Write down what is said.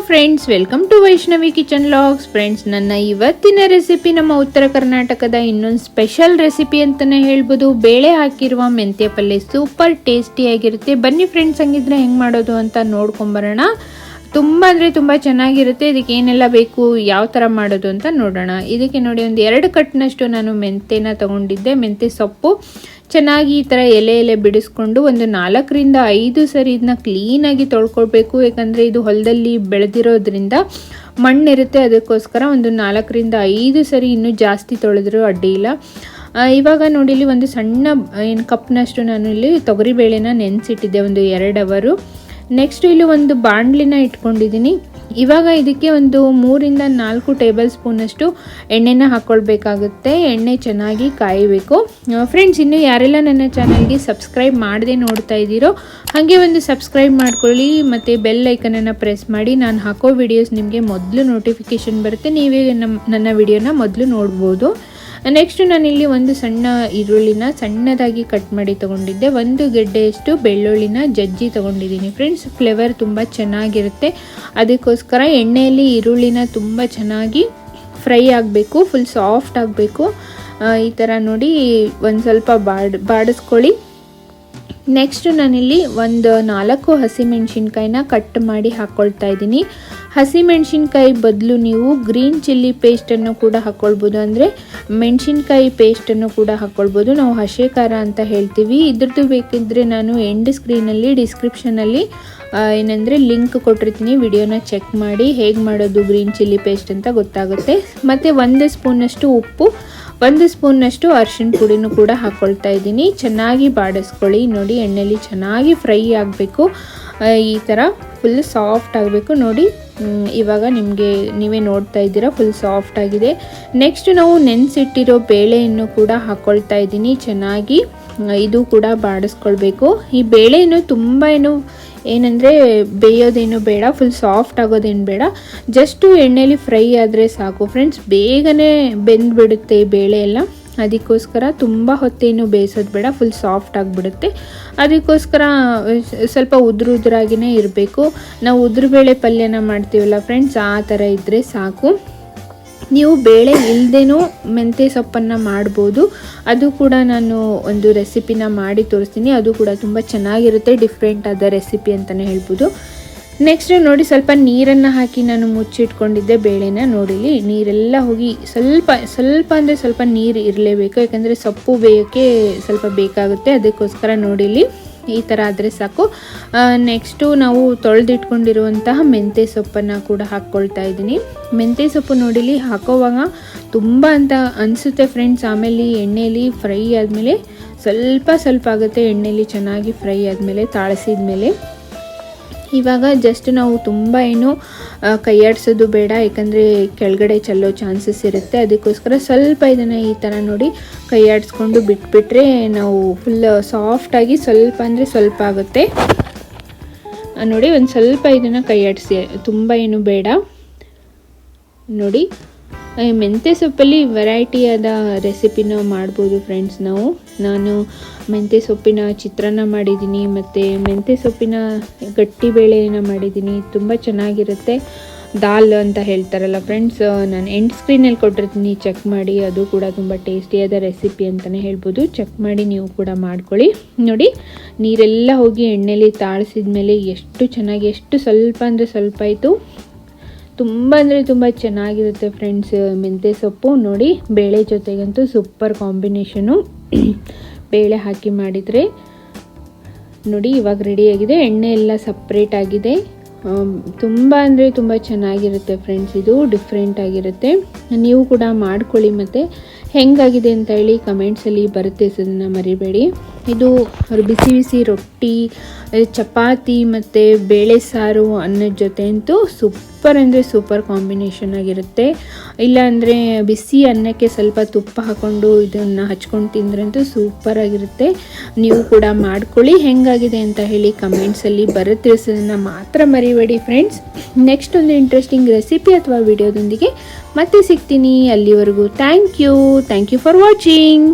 Friends welcome to Vaishnavi kitchen logs friends ನನ್ನ ಇವತ್ತಿನ recipe ನಮ್ಮ ಉತ್ತರ ಕರ್ನಾಟಕದ ಇನ್ನೊಂದು ಸ್ಪೆಷಲ್ ರೆಸಿಪಿ ಅಂತಲೇ ಹೇಳ್ಬೋದು. ಬೇಳೆ ಹಾಕಿರುವ ಮೆಂತ್ಯ ಪಲ್ಯ ಸೂಪರ್ ಟೇಸ್ಟಿಯಾಗಿರುತ್ತೆ ಬನ್ನಿ ಫ್ರೆಂಡ್ಸ್ ಹಂಗಿದ್ರೆ ಹೆಂಗೆ ಮಾಡೋದು ಅಂತ ನೋಡ್ಕೊಂಬರೋಣ ತುಂಬ ಅಂದರೆ ತುಂಬ ಚೆನ್ನಾಗಿರುತ್ತೆ. ಇದಕ್ಕೆ ಏನೆಲ್ಲ ಬೇಕು, ಯಾವ ಥರ ಮಾಡೋದು ಅಂತ ನೋಡೋಣ. ಇದಕ್ಕೆ ನೋಡಿ ಒಂದು ಎರಡು ಕಟ್ನಷ್ಟು ನಾನು ಮೆಂತೆನ ತಗೊಂಡಿದ್ದೆ. ಮೆಂತೆ ಸೊಪ್ಪು. ಚೆನ್ನಾಗಿ ಈ ಥರ ಎಲೆ ಎಲೆ ಬಿಡಿಸ್ಕೊಂಡು ಒಂದು ನಾಲ್ಕರಿಂದ ಐದು ಸರಿ ಇದನ್ನ ಕ್ಲೀನಾಗಿ ತೊಳ್ಕೊಳ್ಬೇಕು. ಯಾಕಂದರೆ ಇದು ಹೊಲದಲ್ಲಿ ಬೆಳೆದಿರೋದ್ರಿಂದ ಮಣ್ಣಿರುತ್ತೆ. ಅದಕ್ಕೋಸ್ಕರ ಒಂದು ನಾಲ್ಕರಿಂದ ಐದು ಸರಿ ಇನ್ನೂ ಜಾಸ್ತಿ ತೊಳೆದ್ರೂ ಅಡ್ಡಿ ಇಲ್ಲ. ಇವಾಗ ನೋಡಿ ಇಲ್ಲಿ ಒಂದು ಸಣ್ಣ, ಏನು ಕಪ್ನಷ್ಟು ನಾನು ಇಲ್ಲಿ ತೊಗರಿಬೇಳೆನ ನೆನೆಸಿಟ್ಟಿದ್ದೆ. ಒಂದು ಎರಡು ಅವರು. ನೆಕ್ಸ್ಟ್ ಇಲ್ಲಿ ಒಂದು ಬಾಣಲಿನ ಇಟ್ಕೊಂಡಿದ್ದೀನಿ. ಇವಾಗ ಇದಕ್ಕೆ ಒಂದು ಮೂರಿಂದ ನಾಲ್ಕು ಟೇಬಲ್ ಸ್ಪೂನಷ್ಟು ಎಣ್ಣೆನ ಹಾಕ್ಕೊಳ್ಬೇಕಾಗುತ್ತೆ ಎಣ್ಣೆ ಚೆನ್ನಾಗಿ ಕಾಯಬೇಕು. ಫ್ರೆಂಡ್ಸ್ ಇನ್ನು ಯಾರೆಲ್ಲ ನನ್ನ ಚಾನಲ್ಗೆ ಸಬ್ಸ್ಕ್ರೈಬ್ ಮಾಡದೆ ನೋಡ್ತಾ ಇದ್ದೀರೋ, ಹಾಗೆ ಒಂದು ಸಬ್ಸ್ಕ್ರೈಬ್ ಮಾಡ್ಕೊಳ್ಳಿ, ಮತ್ತು ಬೆಲ್ ಐಕನನ್ನು ಪ್ರೆಸ್ ಮಾಡಿ. ನಾನು ಹಾಕೋ ವಿಡಿಯೋಸ್ ನಿಮಗೆ ಮೊದಲು ನೋಟಿಫಿಕೇಷನ್ ಬರುತ್ತೆ. ನೀವೇ ನಮ್ಮ, ನನ್ನ ವಿಡಿಯೋನ ಮೊದಲು ನೋಡ್ಬೋದು. ನೆಕ್ಸ್ಟ್ ನಾನಿಲ್ಲಿ ಒಂದು ಸಣ್ಣ ಈರುಳ್ಳಿನ ಸಣ್ಣದಾಗಿ ಕಟ್ ಮಾಡಿ ತೊಗೊಂಡಿದ್ದೆ. ಒಂದು ಗೆಡ್ಡೆಯಷ್ಟು ಬೆಳ್ಳುಳ್ಳಿನ ಜಜ್ಜಿ ತಗೊಂಡಿದ್ದೀನಿ ಫ್ರೆಂಡ್ಸ್ ಫ್ಲೇವರ್ ತುಂಬ ಚೆನ್ನಾಗಿರುತ್ತೆ. ಅದಕ್ಕೋಸ್ಕರ ಎಣ್ಣೆಯಲ್ಲಿ ಈರುಳ್ಳಿನ ತುಂಬ ಚೆನ್ನಾಗಿ ಫ್ರೈ ಆಗಬೇಕು ಫುಲ್ ಸಾಫ್ಟ್ ಆಗಬೇಕು. ಈ ಥರ ನೋಡಿ ಒಂದು ಸ್ವಲ್ಪ ಬಾಡ್, ಬಾಡಿಸ್ಕೊಳ್ಳಿ. ನೆಕ್ಸ್ಟ್ ನಾನಿಲ್ಲಿ ಒಂದು ನಾಲ್ಕು ಹಸಿಮೆಣ್ಸಿನ್ಕಾಯಿನ ಕಟ್ ಮಾಡಿ ಹಾಕ್ಕೊಳ್ತಾ ಇದ್ದೀನಿ. ಹಸಿಮೆಣ್ಸಿನ್ಕಾಯಿ ಬದಲು ನೀವು ಗ್ರೀನ್ ಚಿಲ್ಲಿ ಪೇಸ್ಟನ್ನು ಕೂಡ ಹಾಕ್ಕೊಳ್ಬೋದು ಅಂದರೆ ಮೆಣಸಿನ್ಕಾಯಿ ಪೇಸ್ಟನ್ನು ಕೂಡ ಹಾಕ್ಕೊಳ್ಬೋದು ನಾವು ಹಸೆ ಖಾರ ಅಂತ ಹೇಳ್ತೀವಿ. ಇದ್ರದ್ದು ಬೇಕಿದ್ದರೆ ನಾನು ಎಂಡ್ ಸ್ಕ್ರೀನಲ್ಲಿ ಡಿಸ್ಕ್ರಿಪ್ಷನಲ್ಲಿ ಏನಂದರೆ ಲಿಂಕ್ ಕೊಟ್ಟಿರ್ತೀನಿ. ವಿಡಿಯೋನ ಚೆಕ್ ಮಾಡಿ ಹೇಗೆ ಮಾಡೋದು ಗ್ರೀನ್ ಚಿಲ್ಲಿ ಪೇಸ್ಟ್ ಅಂತ ಗೊತ್ತಾಗುತ್ತೆ. ಮತ್ತು ಒಂದು ಸ್ಪೂನಷ್ಟು ಉಪ್ಪು. ಒಂದು ಸ್ಪೂನ್ನಷ್ಟು ಅರಿಶಿಣ ಪುಡಿನೂ ಕೂಡ ಹಾಕ್ಕೊಳ್ತಾ ಇದ್ದೀನಿ. ಚೆನ್ನಾಗಿ ಬಾಡಿಸ್ಕೊಳ್ಳಿ. ನೋಡಿ, ಎಣ್ಣೆಲಿ ಚೆನ್ನಾಗಿ ಫ್ರೈ ಆಗಬೇಕು. ಈ ಥರ ಫುಲ್ ಸಾಫ್ಟ್ ಆಗಬೇಕು. ನೋಡಿ ಇವಾಗ ನಿಮಗೆ ನೀವೇ ನೋಡ್ತಾ ಇದ್ದೀರಾ, ಫುಲ್ ಸಾಫ್ಟ್ ಆಗಿದೆ. ನೆಕ್ಸ್ಟ್ ನಾವು ನೆನೆಸಿಟ್ಟಿರೋ ಬೇಳೆಯನ್ನು ಕೂಡ ಹಾಕ್ಕೊಳ್ತಾ ಇದ್ದೀನಿ. ಚೆನ್ನಾಗಿ ಇದು ಕೂಡ ಬಾಡಿಸ್ಕೊಳ್ಬೇಕು. ಈ ಬೇಳೆಯನ್ನು ತುಂಬ ಏನು ಏನಂದರೆ ಬೇಯೋದೇನು ಬೇಡ ಫುಲ್ ಸಾಫ್ಟ್ ಆಗೋದೇನು ಬೇಡ. ಜಸ್ಟು ಎಣ್ಣೆಲಿ ಫ್ರೈ ಆದರೆ ಸಾಕು. ಫ್ರೆಂಡ್ಸ್ ಬೇಗನೆ ಬೆಂದುಬಿಡುತ್ತೆ ಬೇಳೆ ಎಲ್ಲ. ಅದಕ್ಕೋಸ್ಕರ ತುಂಬ ಹೊತ್ತೇನು ಬೇಯಿಸೋದು ಬೇಡ ಫುಲ್ ಸಾಫ್ಟ್ ಆಗಿಬಿಡುತ್ತೆ. ಅದಕ್ಕೋಸ್ಕರ ಸ್ವಲ್ಪ ಉದುರು ಉದುರಾಗಿಯೇ ಇರಬೇಕು. ನಾವು ಉದುರು ಬೇಳೆ ಪಲ್ಯನ ಮಾಡ್ತೀವಲ್ಲ ಫ್ರೆಂಡ್ಸ್ ಆ ಥರ ಇದ್ದರೆ ಸಾಕು. ನೀವು ಬೇಳೆ ಇಲ್ಲದೇನೂ ಮೆಂತ್ಯ ಸೊಪ್ಪನ್ನು ಮಾಡ್ಬೋದು. ಅದು ಕೂಡ ನಾನು ಒಂದು ರೆಸಿಪಿನ ಮಾಡಿ ತೋರಿಸ್ತೀನಿ. ಅದು ಕೂಡ ತುಂಬ ಚೆನ್ನಾಗಿರುತ್ತೆ ಡಿಫ್ರೆಂಟ್ ಆದ ರೆಸಿಪಿ ಅಂತಲೇ ಹೇಳ್ಬೋದು. ನೆಕ್ಸ್ಟ್ ನೋಡಿ ಸ್ವಲ್ಪ ನೀರನ್ನು ಹಾಕಿ ನಾನು ಮುಚ್ಚಿಟ್ಕೊಂಡಿದ್ದೆ ಬೇಳೆನ. ನೋಡಿಲಿ ನೀರೆಲ್ಲ ಹೋಗಿ ಸ್ವಲ್ಪ ಸ್ವಲ್ಪ ಅಂದರೆ ಸ್ವಲ್ಪ ನೀರು ಇರಲೇಬೇಕು. ಯಾಕಂದರೆ ಸೊಪ್ಪು ಬೇಯೋಕ್ಕೆ ಸ್ವಲ್ಪ ಬೇಕಾಗುತ್ತೆ. ಅದಕ್ಕೋಸ್ಕರ ನೋಡಿಲಿ ಈ ಥರ ಆದರೆ ಸಾಕು. ನೆಕ್ಸ್ಟು ನಾವು ತೊಳೆದಿಟ್ಕೊಂಡಿರುವಂತಹ ಮೆಂತ್ಯ ಸೊಪ್ಪನ್ನು ಕೂಡ ಹಾಕ್ಕೊಳ್ತಾ ಇದ್ದೀನಿ. ಮೆಂತ್ಯ ಸೊಪ್ಪು ನೋಡಿಲಿ ಹಾಕೋವಾಗ ತುಂಬ ಅಂತ ಅನಿಸುತ್ತೆ ಫ್ರೆಂಡ್ಸ್ ಆಮೇಲೆ ಎಣ್ಣೆಯಲ್ಲಿ ಫ್ರೈ ಆದಮೇಲೆ ಸ್ವಲ್ಪ ಸ್ವಲ್ಪ ಆಗುತ್ತೆ. ಎಣ್ಣೆಯಲ್ಲಿ ಚೆನ್ನಾಗಿ ಫ್ರೈ ಆದಮೇಲೆ ತಾಳಿಸಿದ ಮೇಲೆ ಇವಾಗ ಜಸ್ಟ್ ನಾವು ತುಂಬ ಏನು ಕೈಯಾಡಿಸೋದು ಬೇಡ ಯಾಕಂದರೆ ಕೆಳಗಡೆ ಚೆಲ್ಲೋ ಚಾನ್ಸಸ್ ಇರುತ್ತೆ. ಅದಕ್ಕೋಸ್ಕರ ಸ್ವಲ್ಪ ಇದನ್ನು ಈ ಥರ ನೋಡಿ ಕೈಯಾಡಿಸ್ಕೊಂಡು ಬಿಟ್ಬಿಟ್ರೆ ನಾವು ಫುಲ್ ಸಾಫ್ಟಾಗಿ ಸ್ವಲ್ಪ ಅಂದರೆ ಸ್ವಲ್ಪ ಆಗುತ್ತೆ. ನೋಡಿ ಒಂದು ಸ್ವಲ್ಪ ಇದನ್ನು ಕೈಯಾಡಿಸಿ ತುಂಬ ಏನು ಬೇಡ. ನೋಡಿ. ಮೆಂತ್ಯ ಸೊಪ್ಪಲ್ಲಿ ವೆರೈಟಿಯಾದ ರೆಸಿಪಿನ ಮಾಡ್ಬೋದು ಫ್ರೆಂಡ್ಸ್ ನಾವು. ನಾನು ಮೆಂತ್ಯ ಸೊಪ್ಪಿನ ಚಿತ್ರಾನ್ನ ಮಾಡಿದ್ದೀನಿ, ಮತ್ತು ಮೆಂತ್ಯ ಸೊಪ್ಪಿನ ಗಟ್ಟಿ ಬೇಳೆನ ಮಾಡಿದ್ದೀನಿ. ತುಂಬ ಚೆನ್ನಾಗಿರುತ್ತೆ. ದಾಲ್ ಅಂತ ಹೇಳ್ತಾರಲ್ಲ ಫ್ರೆಂಡ್ಸ್ ನಾನು ಎಂಡ್ ಸ್ಕ್ರೀನಲ್ಲಿ ಕೊಟ್ಟಿರ್ತೀನಿ. ಚೆಕ್ ಮಾಡಿ, ಅದು ಕೂಡ ತುಂಬ ಟೇಸ್ಟಿಯಾದ ರೆಸಿಪಿ ಅಂತಲೇ ಹೇಳ್ಬೋದು. ಚೆಕ್ ಮಾಡಿ, ನೀವು ಕೂಡ ಮಾಡ್ಕೊಳ್ಳಿ. ನೋಡಿ, ನೀರೆಲ್ಲ ಹೋಗಿ ಎಣ್ಣೆಲಿ ತಾಳಿಸಿದ ಮೇಲೆ ಎಷ್ಟು ಚೆನ್ನಾಗಿ, ಎಷ್ಟು ಸ್ವಲ್ಪ ಅಂದರೆ ಸ್ವಲ್ಪ ಆಯಿತು. ತುಂಬ ಅಂದರೆ ತುಂಬ ಚೆನ್ನಾಗಿರುತ್ತೆ ಫ್ರೆಂಡ್ಸ್ ಮೆಂತ್ಯ ಸೊಪ್ಪು ನೋಡಿ, ಬೇಳೆ ಜೊತೆಗಂತೂ ಸೂಪರ್ ಕಾಂಬಿನೇಷನು ಬೇಳೆ ಹಾಕಿ ಮಾಡಿದರೆ, ನೋಡಿ ಇವಾಗ ರೆಡಿಯಾಗಿದೆ ಎಣ್ಣೆ ಎಲ್ಲ ಸಪ್ರೇಟ್ ಆಗಿದೆ. ತುಂಬ ಅಂದರೆ ತುಂಬ ಚೆನ್ನಾಗಿರುತ್ತೆ ಫ್ರೆಂಡ್ಸ್ ಇದು ಡಿಫ್ರೆಂಟ್ ಆಗಿರುತ್ತೆ. ನೀವು ಕೂಡ ಮಾಡ್ಕೊಳ್ಳಿ ಮತ್ತು. ಹೆಂಗಾಗಿದೆ ಅಂತ ಹೇಳಿ ಕಮೆಂಟ್ಸಲ್ಲಿ ಬರುತ್ತೆ ಅದನ್ನು ಮರಿಬೇಡಿ. ಇದು ಬಿಸಿ ಬಿಸಿ ರೊಟ್ಟಿ ಚಪಾತಿ ಮತ್ತು ಬೇಳೆ ಸಾರು ಅನ್ನದ ಜೊತೆ ಅಂತೂ ಸೂಪರ್ ಅಂದರೆ ಸೂಪರ್ ಕಾಂಬಿನೇಷನ್ ಆಗಿರುತ್ತೆ. ಇಲ್ಲಾಂದರೆ ಬಿಸಿ ಅನ್ನಕ್ಕೆ ಸ್ವಲ್ಪ ತುಪ್ಪ ಹಾಕ್ಕೊಂಡು ಇದನ್ನು ಹಚ್ಕೊಂಡು ತಿಂದ್ರಂತೂ ಸೂಪರ್ ಆಗಿರುತ್ತೆ. ನೀವು ಕೂಡ ಮಾಡ್ಕೊಳ್ಳಿ. ಹೆಂಗಾಗಿದೆ ಅಂತ ಹೇಳಿ ಕಮೆಂಟ್ಸಲ್ಲಿ ತಿಳಿಸೋದನ್ನು ಮಾತ್ರ ಮರಿಬೇಡಿ ಫ್ರೆಂಡ್ಸ್ ನೆಕ್ಸ್ಟ್ ಒಂದು ಇಂಟ್ರೆಸ್ಟಿಂಗ್ ರೆಸಿಪಿ ಅಥವಾ ವಿಡಿಯೋದೊಂದಿಗೆ ಮತ್ತೆ ಸಿಗ್ತೀನಿ. ಅಲ್ಲಿವರೆಗೂ thank you thank you for watching